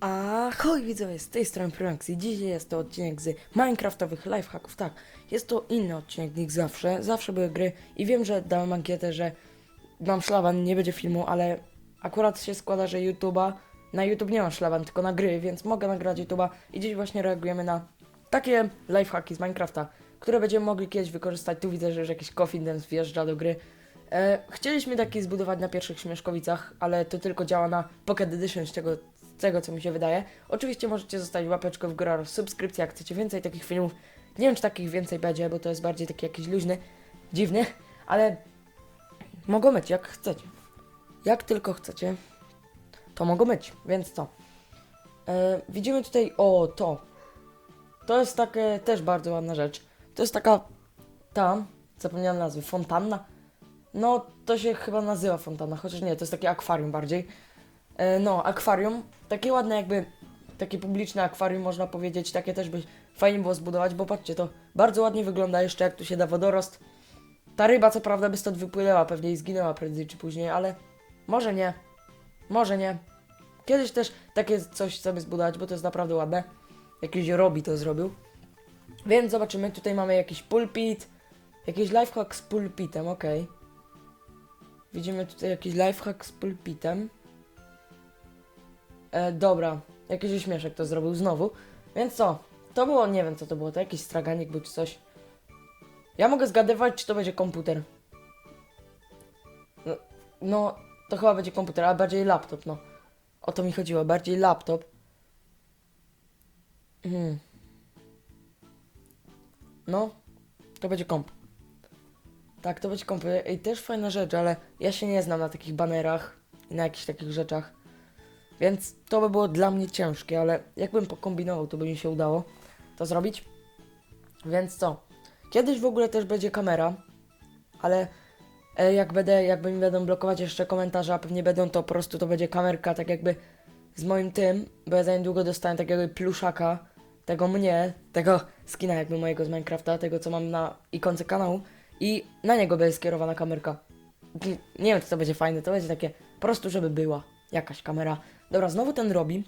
Ahoj widzowie, z tej strony Promax i dzisiaj jest to odcinek z Minecraftowych lifehacków. Tak, jest to inny odcinek niż zawsze, zawsze były gry i wiem, że dałem ankietę, że mam szlaban, nie będzie filmu, ale akurat się składa, że YouTube'a, na YouTube nie ma szlaban, tylko na gry, więc mogę nagrać YouTube'a i dziś właśnie reagujemy na takie lifehacki z Minecrafta, które będziemy mogli kiedyś wykorzystać. Tu widzę, że już jakiś Confidence wjeżdża do gry. E, chcieliśmy taki zbudować na pierwszych Śmieszkowicach, ale to tylko działa na Pocket Edition, z tego, tego co mi się wydaje. Oczywiście możecie zostawić łapeczkę w górę oraz subskrypcję, jak chcecie więcej takich filmów. Nie wiem, czy takich więcej będzie, bo to jest bardziej taki jakiś luźny, dziwny, ale mogą być, jak chcecie. Jak tylko chcecie, to mogą być, więc co? E, widzimy tutaj, o, to. To jest takie też bardzo ładna rzecz. To jest taka, ta, zapomniałem nazwy, fontanna. No, to się chyba nazywa fontana, chociaż nie, to jest takie akwarium bardziej. E, no, akwarium, takie ładne jakby, takie publiczne akwarium można powiedzieć, takie też by fajnie było zbudować, bo patrzcie, to bardzo ładnie wygląda jeszcze jak tu się da wodorost. Ta ryba co prawda by stąd wypłynęła pewnie i zginęła prędzej czy później, ale może nie, może nie. Kiedyś też takie coś chcemy zbudować, bo to jest naprawdę ładne. Jakiś Robi to zrobił. Więc zobaczymy, tutaj mamy jakiś pulpit, jakiś lifehack z pulpitem, okej. Widzimy tutaj jakiś lifehack z pulpitem. E, dobra, jakiś śmieszek to zrobił znowu. Więc co? To było, nie wiem co to było, to jakiś straganik był czy coś. Ja mogę zgadywać, czy to będzie komputer. No, no to chyba będzie komputer, a bardziej laptop, no. O to mi chodziło, bardziej laptop. Hmm. No, to będzie komp. Tak, to będzie komp. I też fajna rzecz, ale ja się nie znam na takich banerach i na jakichś takich rzeczach. Więc to by było dla mnie ciężkie, ale jakbym pokombinował, to by mi się udało to zrobić. Więc co? Kiedyś w ogóle też będzie kamera, ale e, jak będę, jakby mi będą blokować jeszcze komentarze, a pewnie będą to po prostu to będzie kamerka tak jakby z moim tym, bo ja za niedługo dostałem takiego pluszaka, tego mnie, tego skina jakby mojego z Minecrafta, tego co mam na ikonce kanału i na niego będzie skierowana kamerka. Nie wiem czy to będzie fajne, to będzie takie po prostu żeby była jakaś kamera. Dobra, znowu ten robi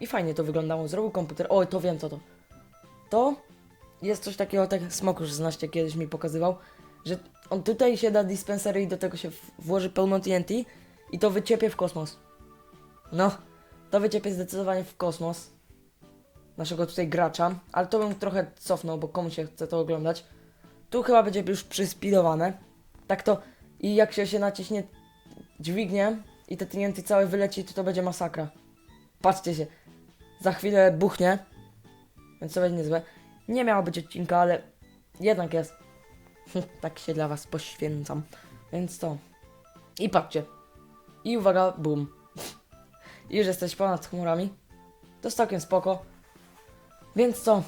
i fajnie to wyglądało, zrobił komputer, oj to wiem co to. To jest coś takiego, tak Smok już znaście kiedyś mi pokazywał, że on tutaj się da dispensery i do tego się włoży pełno TNT i to wyciepie w kosmos. No, to wyciepie zdecydowanie w kosmos naszego tutaj gracza, ale to bym trochę cofnął, bo komu się chce to oglądać. Tu chyba będzie już przyspidowane. Tak to i jak się, się naciśnie dźwignię i te TNT całe wyleci, to to będzie masakra. Patrzcie się, za chwilę buchnie, więc to będzie niezłe. Nie miało być odcinka, ale jednak jest. tak się dla was poświęcam. Więc to. I patrzcie. I uwaga, boom. I już jesteś ponad chmurami. To jest całkiem spoko. Więc co?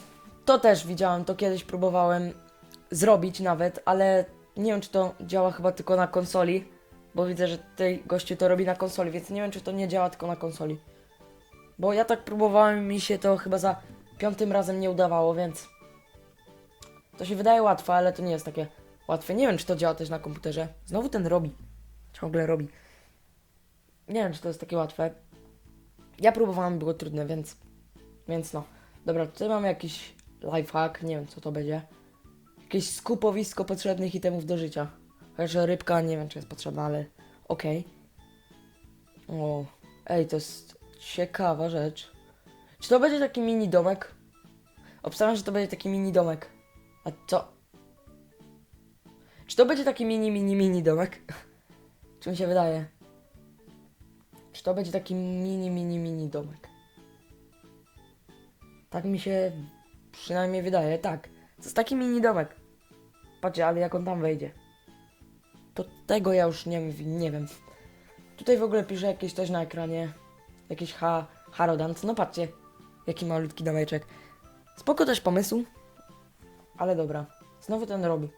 To też widziałem, to kiedyś próbowałem zrobić nawet, ale nie wiem czy to działa chyba tylko na konsoli, bo widzę, że tej gościu to robi na konsoli, więc nie wiem czy to nie działa tylko na konsoli. Bo ja tak próbowałem mi się to chyba za piątym razem nie udawało, więc to się wydaje łatwe, ale to nie jest takie łatwe. Nie wiem czy to działa też na komputerze. Znowu ten robi. Ciągle robi. Nie wiem czy to jest takie łatwe. Ja próbowałem, było trudne, więc więc no. Dobra, tutaj mamy jakiś lifehack, nie wiem co to będzie. Jakieś skupowisko potrzebnych itemów do życia. Chociaż rybka nie wiem czy jest potrzebna, ale okej. O, ej, to jest ciekawa rzecz. Czy to będzie taki mini domek? Obstawiam, że to będzie taki mini domek. A co? Czy to będzie taki mini, mini, mini domek? Czy mi się wydaje? Czy to będzie taki mini, mini, mini domek? Tak mi się przynajmniej wydaje, tak. To jest taki mini domek. Patrzcie, ale jak on tam wejdzie. To tego ja już nie, nie wiem. Tutaj w ogóle pisze jakieś coś na ekranie. Jakiś ha, Harodant. No patrzcie, jaki malutki domeczek. Spoko też pomysł. Ale dobra. Znowu ten robi.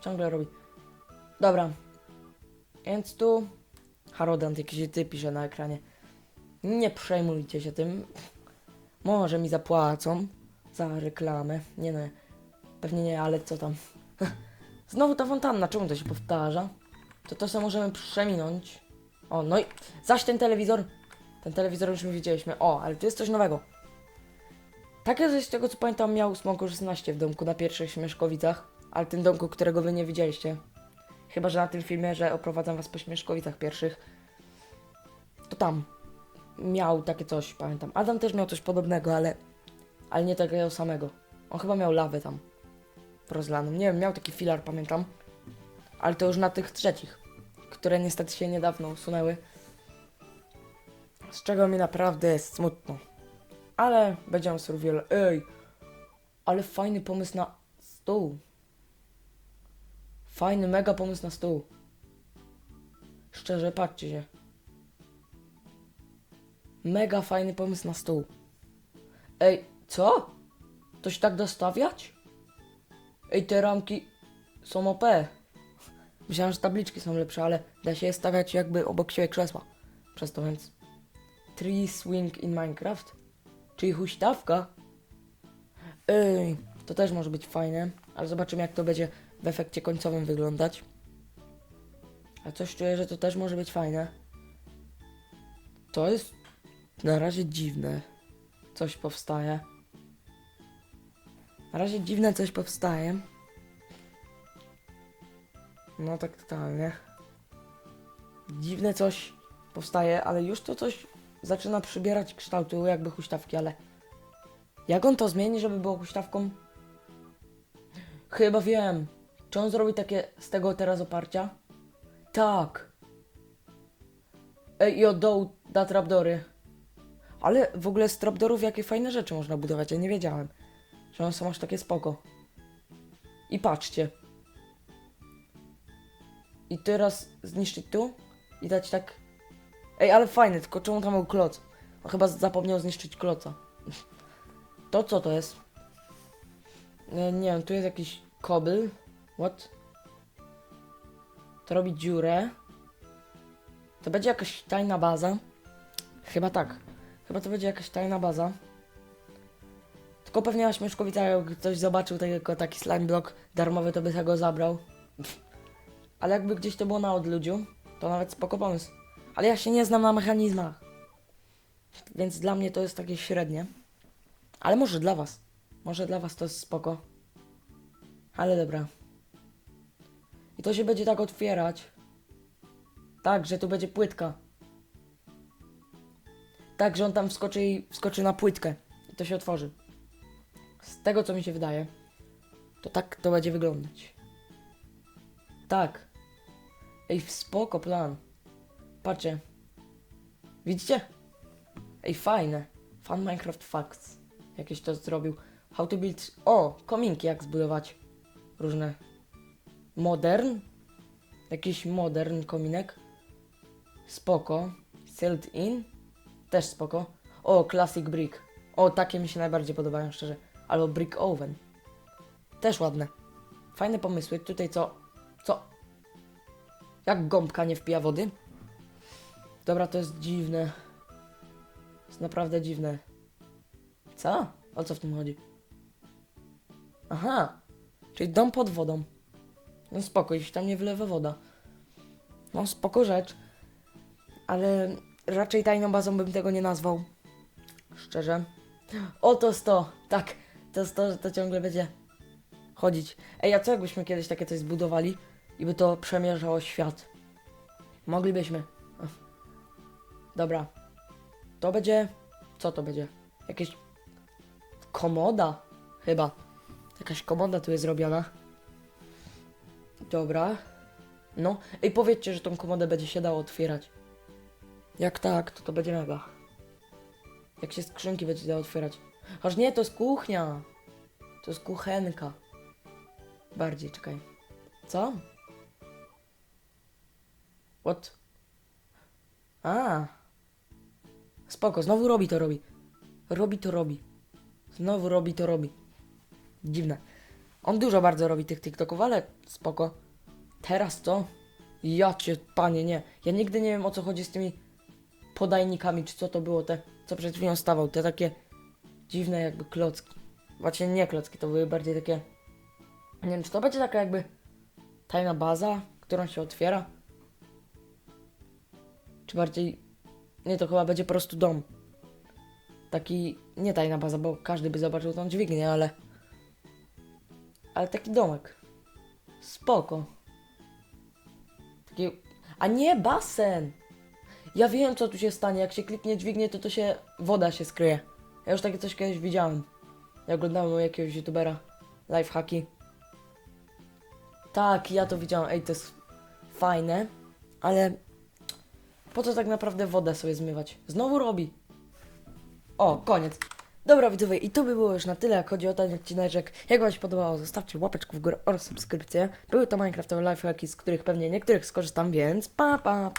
Ciągle robi. Dobra. Więc tu Harodant jakiś ty pisze na ekranie. Nie przejmujcie się tym. Może mi zapłacą za reklamę. Nie no, pewnie nie, ale co tam. Znowu ta fontanna, czemu to się powtarza? To to co możemy przeminąć. O, no i zaś ten telewizor. Ten telewizor już my widzieliśmy. O, ale tu jest coś nowego. Takie coś z tego co pamiętam miał Smoku 16 w domku na pierwszych Śmieszkowicach, ale tym domku, którego wy nie widzieliście. Chyba, że na tym filmie, że oprowadzam was po Śmieszkowicach pierwszych. To tam miał takie coś, pamiętam. Adam też miał coś podobnego, ale, ale nie takiego samego. On chyba miał lawę tam rozlaną. Nie wiem, miał taki filar, pamiętam. Ale to już na tych trzecich, które niestety się niedawno usunęły. Z czego mi naprawdę jest smutno. Ale będziemy survival. Ej! Ale fajny pomysł na stół. Fajny, mega pomysł na stół. Szczerze, patrzcie się. Mega fajny pomysł na stół. Ej, co? To się tak dostawiać? Ej, te ramki są OP. Myślałem, że tabliczki są lepsze, ale da się je stawiać jakby obok siebie krzesła. Przez to więc... Tree swing in Minecraft? Czyli huśtawka? Ej, to też może być fajne, ale zobaczymy jak to będzie w efekcie końcowym wyglądać. A coś czuję, że to też może być fajne. To jest na razie dziwne. Coś powstaje. Na razie dziwne coś powstaje. No tak totalnie. Dziwne coś powstaje, ale już to coś zaczyna przybierać kształtu jakby huśtawki, ale jak on to zmieni, żeby było huśtawką? Chyba wiem. Czy on zrobi takie z tego teraz oparcia? Tak. Ej, i od dołu da trapdory. Ale w ogóle z trapdorów jakie fajne rzeczy można budować, ja nie wiedziałem. Że one są aż takie spoko. I patrzcie. I teraz zniszczyć tu i dać tak... Ej, ale fajne, tylko czemu tam był kloc? On chyba zapomniał zniszczyć kloca. To co to jest? Nie, nie wiem, tu jest jakiś kobyl. What? To robi dziurę. To będzie jakaś tajna baza. Chyba tak. Chyba to będzie jakaś tajna baza. Tylko pewnie na Śmieszkowicach, jak ktoś zobaczył taki slime block darmowy, to by tego zabrał. Ale jakby gdzieś to było na odludziu, to nawet spoko pomysł. Ale ja się nie znam na mechanizmach. Więc dla mnie to jest takie średnie. Ale może dla was. Może dla was to jest spoko. Ale dobra. I to się będzie tak otwierać. Tak, że tu będzie płytka. Tak, że on tam wskoczy i wskoczy na płytkę. I to się otworzy. Z tego co mi się wydaje, to tak to będzie wyglądać. Tak. Ej, spoko plan. Patrzcie. Widzicie? Ej, fajne. Fun Minecraft Facts. Jakieś to zrobił. How to build... O, kominki jak zbudować. Różne. Modern. Jakiś modern kominek. Spoko. Sealed in. Też spoko. O, Classic Brick. O, takie mi się najbardziej podobają, szczerze. Albo Brick Oven. Też ładne. Fajne pomysły. Tutaj co? Co? Jak gąbka nie wpija wody? Dobra, to jest dziwne. jest naprawdę dziwne. Co? O co w tym chodzi? Aha. Czyli dom pod wodą. No spoko, jeśli tam nie wylewa woda. No spoko rzecz. Ale raczej tajną bazą bym tego nie nazwał. Szczerze. O, to jest to. Tak. To jest to, że to ciągle będzie chodzić. Ej, a co jakbyśmy kiedyś takie coś zbudowali i by to przemierzało świat? Moglibyśmy. Dobra. To będzie... Co to będzie? Jakieś... Komoda? Chyba. Jakaś komoda tu jest zrobiona. Dobra. No. Ej, powiedzcie, że tą komodę będzie się dało otwierać. Jak tak, to to będzie mega. Jak się skrzynki będzie dało otwierać. Aż nie, to jest kuchnia. To jest kuchenka. Bardziej, czekaj. Co? What? A. Spoko, znowu robi to robi. Robi to robi. Znowu robi to robi. Dziwne. On dużo bardzo robi tych TikToków, ale spoko. Teraz to? Ja cię, panie, nie. Ja nigdy nie wiem o co chodzi z tymi podajnikami, czy co to było, te, co przed chwilą stawał, te takie dziwne jakby klocki. Właśnie nie klocki, to były bardziej takie... Nie wiem, czy to będzie taka jakby tajna baza, którą się otwiera? Czy bardziej Nie, to chyba będzie po prostu dom. Taki, nie tajna baza, bo każdy by zobaczył tą dźwignię, ale... Ale taki domek. Spoko. Taki... A nie, basen! Ja wiem, co tu się stanie. Jak się kliknie dźwignię, to to się... Woda się skryje. Ja już takie coś kiedyś widziałem. Ja oglądałem u jakiegoś youtubera. Lifehacki. Tak, ja to widziałem. Ej, to jest fajne, ale po co tak naprawdę wodę sobie zmywać? Znowu robi. O, koniec. Dobra widzowie, i to by było już na tyle, jak chodzi o ten odcineczek. Jak Wam się podobało, zostawcie łapeczkę w górę oraz subskrypcję. Były to Minecraftowe lifehacki, z których pewnie niektórych skorzystam, więc pa pa!